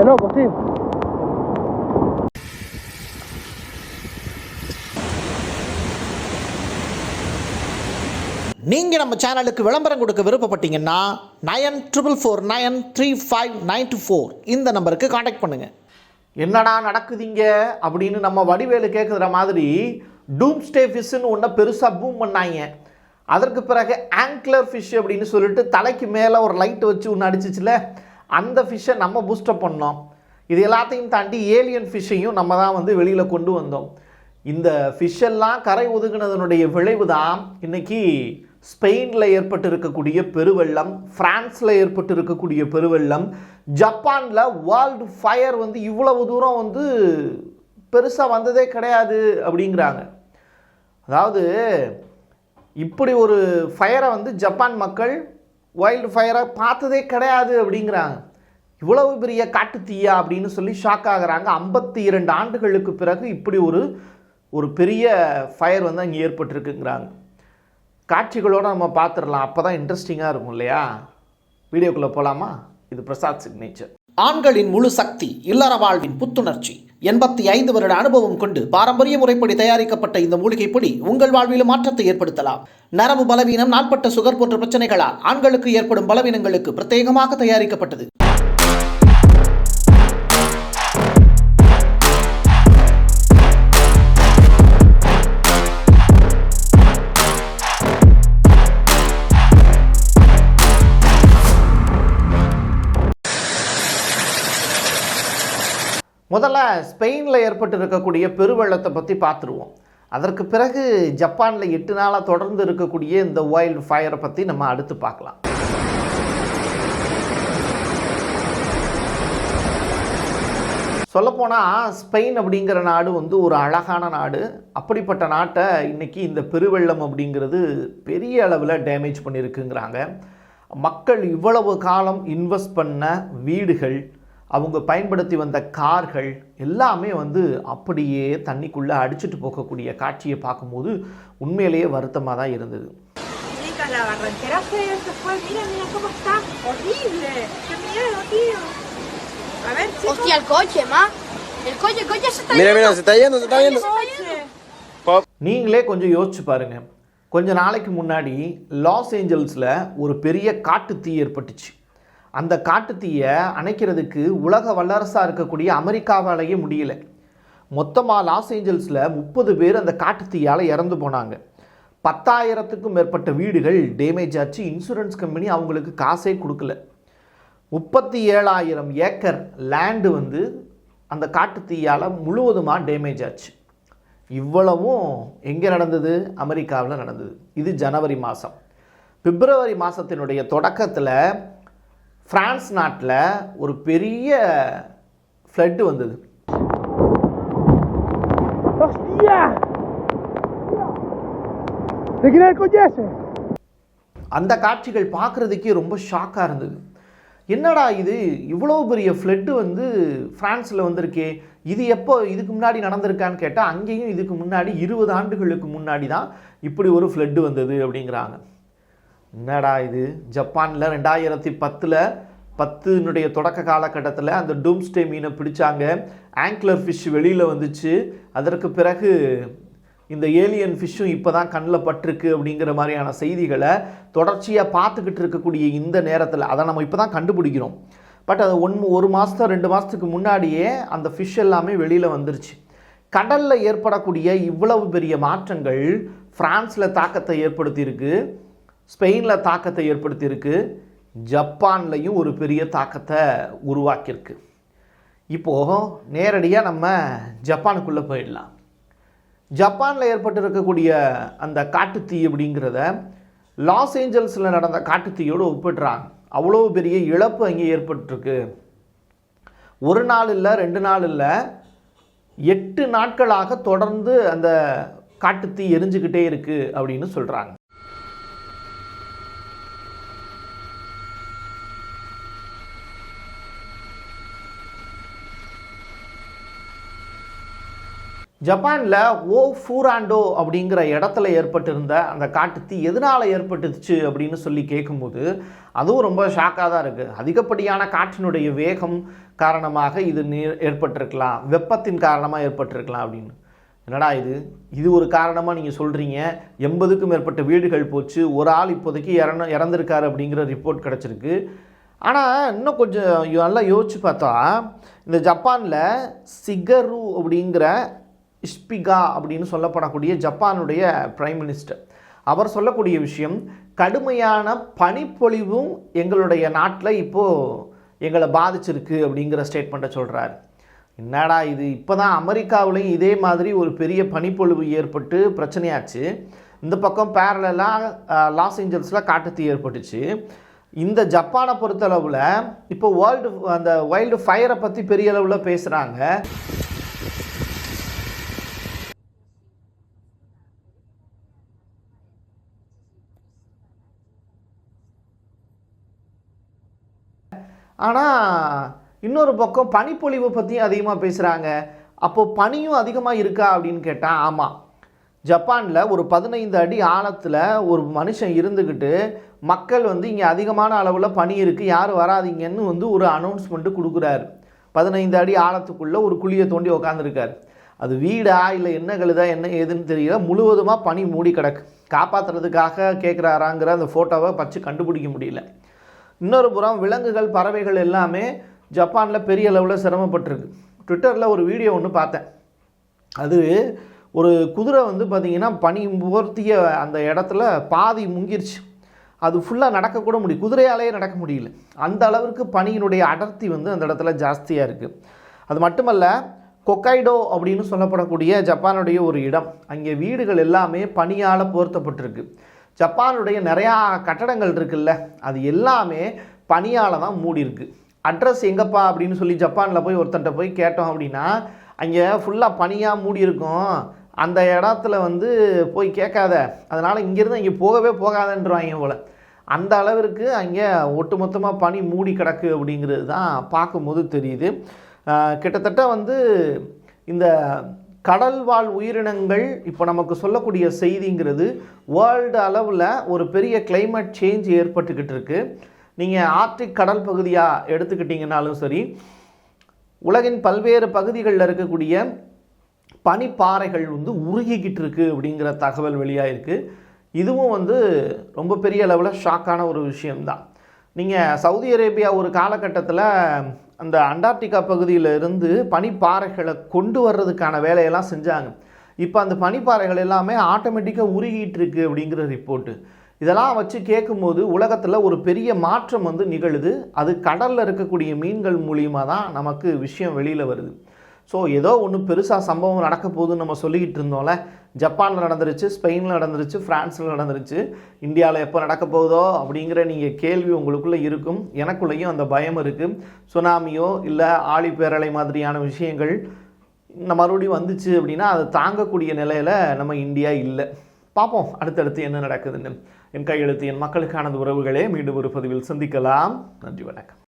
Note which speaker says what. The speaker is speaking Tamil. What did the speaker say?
Speaker 1: De locos, tío.
Speaker 2: நீங்கள் நம்ம சேனலுக்கு விளம்பரம் கொடுக்க விருப்பப்பட்டீங்கன்னா nine triple four nine three five nine two four இந்த நம்பருக்கு காண்டாக்ட் பண்ணுங்கள் என்னடா நடக்குதுங்க? அப்படின்னு நம்ம வடிவேலு கேட்குற மாதிரி டூம்ஸ்டே ஃபிஷ்ஷுன்னு ஒன்றை பெருசாக பூம் பண்ணாங்க. அதற்கு பிறகு ஆங்க்லர் ஃபிஷ் அப்படின்னு சொல்லிட்டு தலைக்கு மேலே ஒரு லைட் வச்சு ஒன்று அடிச்சிச்சுல. அந்த ஃபிஷ்ஷை நம்ம பூஸ்டப் பண்ணோம். இது எல்லாத்தையும் தாண்டி ஏலியன் ஃபிஷ்ஷையும் நம்ம தான் வந்து வெளியில் கொண்டு வந்தோம். இந்த ஃபிஷ்ஷெல்லாம் கரை ஒதுங்கினதனுடைய விளைவு தான் இன்னைக்கு ஸ்பெயினில் ஏற்பட்டு இருக்கக்கூடிய பெருவெள்ளம் ஃப்ரான்ஸில் ஏற்பட்டு இருக்கக்கூடிய பெருவெள்ளம் ஜப்பானில் வேர்ல்டு ஃபயர் வந்து இவ்வளவு தூரம் வந்து பெருசாக வந்ததே கிடையாது அப்படிங்கிறாங்க. அதாவது இப்படி ஒரு ஃபயரை வந்து ஜப்பான் மக்கள் வைல்டு ஃபயரை பார்த்ததே கிடையாது அப்படிங்கிறாங்க. இவ்வளவு பெரிய காட்டு தீயா அப்படின்னு சொல்லி ஷாக் ஆகிறாங்க. ஐம்பத்தி இரண்டு ஆண்டுகளுக்கு பிறகு இப்படி ஒரு ஒரு பெரிய ஃபயர் வந்து அங்கே ஏற்பட்டிருக்குங்கிறாங்க. காட்சிகளோடு நம்ம பார்த்துடலாம். அப்போ தான் இன்ட்ரெஸ்டிங்காக இருக்கும் இல்லையா? வீடியோக்குள்ளே போகலாமா இது பிரசாத் சிக்னேச்சர் ஆண்களின் முழு சக்தி இல்லற வாழ்வின் புத்துணர்ச்சி. எண்பத்தி ஐந்து வருட அனுபவம் கொண்டு பாரம்பரிய முறைப்படி தயாரிக்கப்பட்ட இந்த மூலிகை பொடி உங்கள் வாழ்விலும் மாற்றத்தை ஏற்படுத்தலாம். நரம்பு பலவீனம் நாட்பட்ட சுகர் போன்ற பிரச்சனைகளால் ஆண்களுக்கு ஏற்படும் பலவீனங்களுக்கு பிரத்யேகமாக தயாரிக்கப்பட்டது. முதல்ல ஸ்பெயினில் ஏற்பட்டு இருக்கக்கூடிய பெருவெள்ளத்தை பற்றி பார்த்துருவோம். அதற்கு பிறகு ஜப்பானில் எட்டு நாளாக தொடர்ந்து இருக்கக்கூடிய இந்த வைல்டு ஃபயரை பற்றி நம்ம அடுத்து பார்க்கலாம். சொல்லப்போனால் ஸ்பெயின் அப்படிங்கிற நாடு வந்து ஒரு அழகான நாடு. அப்படிப்பட்ட நாட்டை இன்றைக்கி இந்த பெருவெள்ளம் அப்படிங்கிறது பெரிய அளவில் டேமேஜ் பண்ணியிருக்குங்கிறாங்க. மக்கள் இவ்வளவு காலம் இன்வெஸ்ட் பண்ண வீடுகள் அவங்க பயன்படுத்தி வந்த கார்கள் எல்லாமே வந்து அப்படியே தண்ணிக்குள்ளே அடிச்சிட்டு போகக்கூடிய காட்சியை பார்க்கும்போது உண்மையிலேயே வருத்தமாக தான் இருந்தது. நீங்களே கொஞ்சம் யோசிச்சு பாருங்க கொஞ்ச நாளைக்கு முன்னாடி லாஸ் ஏஞ்சல்ஸில் ஒரு பெரிய காட்டு தீ ஏற்பட்டுச்சு அந்த காட்டுத்தீயை அணைக்கிறதுக்கு உலக வல்லரசாக இருக்கக்கூடிய அமெரிக்காவாலேயே முடியல. மொத்தமாக லாஸ் ஏஞ்சல்ஸில் முப்பது பேர் அந்த காட்டுத்தீயால் இறந்து போனாங்க. பத்தாயிரத்துக்கும் மேற்பட்ட வீடுகள் டேமேஜ் ஆச்சு. இன்சூரன்ஸ் கம்பெனி அவங்களுக்கு காசே கொடுக்கல. முப்பத்தி ஏழாயிரம் ஏக்கர் லேண்டு வந்து அந்த காட்டுத்தீயால் முழுவதுமாக டேமேஜ் ஆச்சு. இவ்வளவும் எங்கே நடந்தது? அமெரிக்காவில் நடந்தது. இது ஜனவரி மாதம் பிப்ரவரி மாதத்தினுடைய தொடக்கத்தில் பிரான்ஸ் நாட்டில் ஒரு பெரிய ஃப்ளட்டு வந்தது. அந்த காட்சிகள் பார்க்குறதுக்கே ரொம்ப ஷாக்காக இருந்தது. என்னடா இது? இவ்வளோ பெரிய ஃப்ளட்டு வந்து ஃப்ரான்ஸில் வந்திருக்கே. இது எப்போ இதுக்கு முன்னாடி நடந்திருக்கான்னு கேட்டால் அங்கேயும் இதுக்கு முன்னாடி இருபது ஆண்டுகளுக்கு முன்னாடி தான் இப்படி ஒரு ஃப்ளட்டு வந்தது அப்படிங்கிறாங்க. என்னடா இது? ஜப்பானில் ரெண்டாயிரத்தி பத்தில் பத்துனுடைய தொடக்க காலகட்டத்தில் அந்த டூம்ஸ்டே மீனை பிடிச்சாங்க. ஆங்க்லர் ஃபிஷ் வெளியில் வந்துச்சு. அதற்கு பிறகு இந்த ஏலியன் ஃபிஷ்ஷும் இப்போ தான் கண்ணில் பட்டிருக்கு அப்படிங்கிற மாதிரியான செய்திகளை தொடர்ச்சியாக பார்த்துக்கிட்டு இருக்கக்கூடிய இந்த நேரத்தில் அதை நம்ம இப்போ தான் கண்டுபிடிக்கிறோம். பட் அது ஒன் ஒரு மாதம் ரெண்டு மாதத்துக்கு முன்னாடியே அந்த ஃபிஷ் எல்லாமே வெளியில் வந்துருச்சு. கடலில் ஏற்படக்கூடிய இவ்வளவு பெரிய மாற்றங்கள் ஃப்ரான்ஸில் தாக்கத்தை ஏற்படுத்தியிருக்கு. ஸ்பெயினில் தாக்கத்தை ஏற்படுத்தியிருக்கு. ஜப்பான்லையும் ஒரு பெரிய தாக்கத்தை உருவாக்கியிருக்கு. இப்போது நேரடியாக நம்ம ஜப்பானுக்குள்ளே போயிடலாம். ஜப்பானில் ஏற்பட்டிருக்கக்கூடிய அந்த காட்டுத்தீ அப்படிங்கிறத லாஸ் ஏஞ்சல்ஸில் நடந்த காட்டுத்தீயோடு ஒப்பிடுறாங்க. அவ்வளோ பெரிய இழப்பு அங்கே ஏற்பட்டிருக்கு. ஒரு நாள் இல்லை ரெண்டு நாள் இல்லை எட்டு நாட்களாக தொடர்ந்து அந்த காட்டுத்தீ எரிஞ்சுக்கிட்டே இருக்குது அப்படின்னு சொல்கிறாங்க ஜப்பானில் ஓ ஃபூராண்டோ அப்படிங்கிற இடத்துல ஏற்பட்டிருந்த அந்த காட்டுத்தீ எதனால் ஏற்பட்டுச்சு அப்படின்னு சொல்லி கேட்கும்போது அதுவும் ரொம்ப ஷாக்காக தான் இருக்குது அதிகப்படியான காற்றினுடைய வேகம் காரணமாக இது ஏற்பட்டிருக்கலாம். வெப்பத்தின் காரணமாக ஏற்பட்டிருக்கலாம் அப்படின்னு. என்னடா இது? இது ஒரு காரணமாக நீங்கள் சொல்கிறீங்க எண்பதுக்கும் மேற்பட்ட வீடுகள் போச்சு. ஒரு ஆள் இப்போதைக்கு இறந்து இறந்துருக்காரு அப்படிங்கிற ரிப்போர்ட் கிடச்சிருக்கு. ஆனால் இன்னும் கொஞ்சம் நல்லா யோசித்து பார்த்தா இந்த ஜப்பானில் சிகரு அப்படிங்கிற இஷ்பிகா அப்படின்னு சொல்லப்படக்கூடிய ஜப்பானுடைய பிரைம் மினிஸ்டர் அவர் சொல்லக்கூடிய விஷயம் கடுமையான பனிப்பொழிவும் எங்களுடைய நாட்டில் இப்போது எங்களை பாதிச்சிருக்கு அப்படிங்கிற ஸ்டேட்மெண்ட்டை சொல்கிறாரு என்னடா இது? இப்போ தான் அமெரிக்காவிலையும் இதே மாதிரி ஒரு பெரிய பனிப்பொழிவு ஏற்பட்டு பிரச்சனையாச்சு. இந்த பக்கம் பேரலாக லாஸ் ஏஞ்சல்ஸில் காட்டுத்தீ ஏற்பட்டுச்சு. இந்த ஜப்பானை பொறுத்தளவில் இப்போ வேர்ல்டு அந்த வைல்டு ஃபயரை பற்றி பெரிய அளவில் பேசுகிறாங்க ஆனால் இன்னொரு பக்கம் பனிப்பொழிவு பற்றியும் அதிகமாக பேசுகிறாங்க அப்போது பனியும் அதிகமாக இருக்கா அப்படின்னு கேட்டால் ஆமாம் ஜப்பானில் ஒரு பதினைந்து அடி ஆழத்தில் ஒரு மனுஷன் இருந்துக்கிட்டு மக்கள் வந்து இங்கே அதிகமான அளவில் பனி இருக்குது யாரும் வராதீங்கன்னு வந்து ஒரு அனௌன்ஸ்மெண்ட்டு கொடுக்குறாரு. பதினைந்து அடி ஆழத்துக்குள்ளே ஒரு குழியை தோண்டி உக்காந்துருக்கார். அது வீடா இல்லை என்ன கழுதா என்ன ஏதுன்னு தெரியல. முழுவதுமாக பனி மூடி கிடக்கு. காப்பாற்றுறதுக்காக கேட்குறாராங்கிற அந்த ஃபோட்டோவை பச்சு கண்டுபிடிக்க முடியல. இன்னொரு புறம் விலங்குகள் பறவைகள் எல்லாமே ஜப்பானில் பெரிய அளவில் சிரமப்பட்டிருக்கு. ட்விட்டரில் ஒரு வீடியோ ஒன்று பார்த்தேன். அது ஒரு குதிரை வந்து பார்த்திங்கன்னா பனி போர்த்திய அந்த இடத்துல பாதி முங்கிருச்சு. அது ஃபுல்லாக நடக்கக்கூட முடியும் குதிரையாலேயே நடக்க முடியல. அந்த அளவிற்கு பனியினுடைய அடர்த்தி வந்து அந்த இடத்துல ஜாஸ்தியாக இருக்குது அது மட்டுமல்ல கொக்கைடோ அப்படின்னு சொல்லப்படக்கூடிய ஜப்பானுடைய ஒரு இடம். அங்கே வீடுகள் எல்லாமே பனியால் போர்த்தப்பட்டிருக்கு. ஜப்பானுடைய நிறையா கட்டடங்கள் இருக்குல்ல அது எல்லாமே பனியால் தான் மூடி இருக்கு அட்ரஸ் எங்கப்பா அப்படின்னு சொல்லி ஜப்பானில் போய் ஒருத்தன்ட்ட போய் கேட்டோம் அப்படின்னா அங்கே ஃபுல்லாக பனியாக மூடி இருக்கும் அந்த இடத்துல வந்து போய் கேட்காத. அதனால் இங்கேருந்து இங்கே போகவே போகாதன்றவாங்க போல். அந்த அளவிற்கு அங்கே ஒட்டுமொத்தமாக பனி மூடி கிடக்கு அப்படிங்கிறது தான் பார்க்கும்போது தெரியுது. கிட்டத்தட்ட வந்து இந்த கடல்வாழ் உயிரினங்கள் இப்போ நமக்கு சொல்லக்கூடிய செய்திங்கிறது வேர்ல்டு அளவில் ஒரு பெரிய கிளைமேட் சேஞ்ச் ஏற்பட்டுக்கிட்டு இருக்குது நீங்கள் ஆர்டிக் கடல் பகுதியாக எடுத்துக்கிட்டிங்கனாலும் சரி உலகின் பல்வேறு பகுதிகளில் இருக்கக்கூடிய பனிப்பாறைகள் வந்து உருகிக்கிட்டு இருக்குது அப்படிங்கிற தகவல் வெளியாயிருக்கு. இதுவும் வந்து ரொம்ப பெரிய அளவில் ஷாக்கான ஒரு விஷயம்தான். நீங்கள் சவுதி அரேபியா ஒரு காலகட்டத்தில் அந்த அண்டார்டிகா பகுதியில் இருந்து பனிப்பாறைகளை கொண்டு வர்றதுக்கான வேலையெல்லாம் செஞ்சாங்க. இப்போ அந்த பனிப்பாறைகள் எல்லாமே ஆட்டோமேட்டிக்காக உருகிட்டு இருக்கு அப்படிங்கிற ரிப்போர்ட்டு இதெல்லாம் வச்சு கேட்கும்போது உலகத்தில் ஒரு பெரிய மாற்றம் வந்து நிகழுது. அது கடலில் இருக்கக்கூடிய மீன்கள் மூலியமாக தான் நமக்கு விஷயம் வெளியில் வருது. ஸோ ஏதோ ஒன்று பெருசாக சம்பவம் நடக்க போகுதுன்னு நம்ம சொல்லிக்கிட்டு இருந்தோம்ல. ஜப்பானில் நடந்துருச்சு ஸ்பெயினில் நடந்துருச்சு ஃப்ரான்ஸில் நடந்துருச்சு. இந்தியாவில் எப்போ நடக்க போகுதோ அப்படிங்கிற நீங்கள் கேள்வி உங்களுக்குள்ளே இருக்கும். எனக்குள்ளேயும் அந்த பயம் இருக்குது சுனாமியோ இல்லை ஆழிப்பேரலை மாதிரியான விஷயங்கள் இந்த மறுபடியும் வந்துச்சு அப்படின்னா அதை தாங்கக்கூடிய நிலையில் நம்ம இந்தியா இல்லை. பார்ப்போம் அடுத்தடுத்து என்ன நடக்குதுன்னு. என் கையெழுத்து என் மக்களுக்கானது உறவுகளே மீண்டும் ஒரு பதிவில் சந்திக்கலாம். நன்றி வணக்கம்.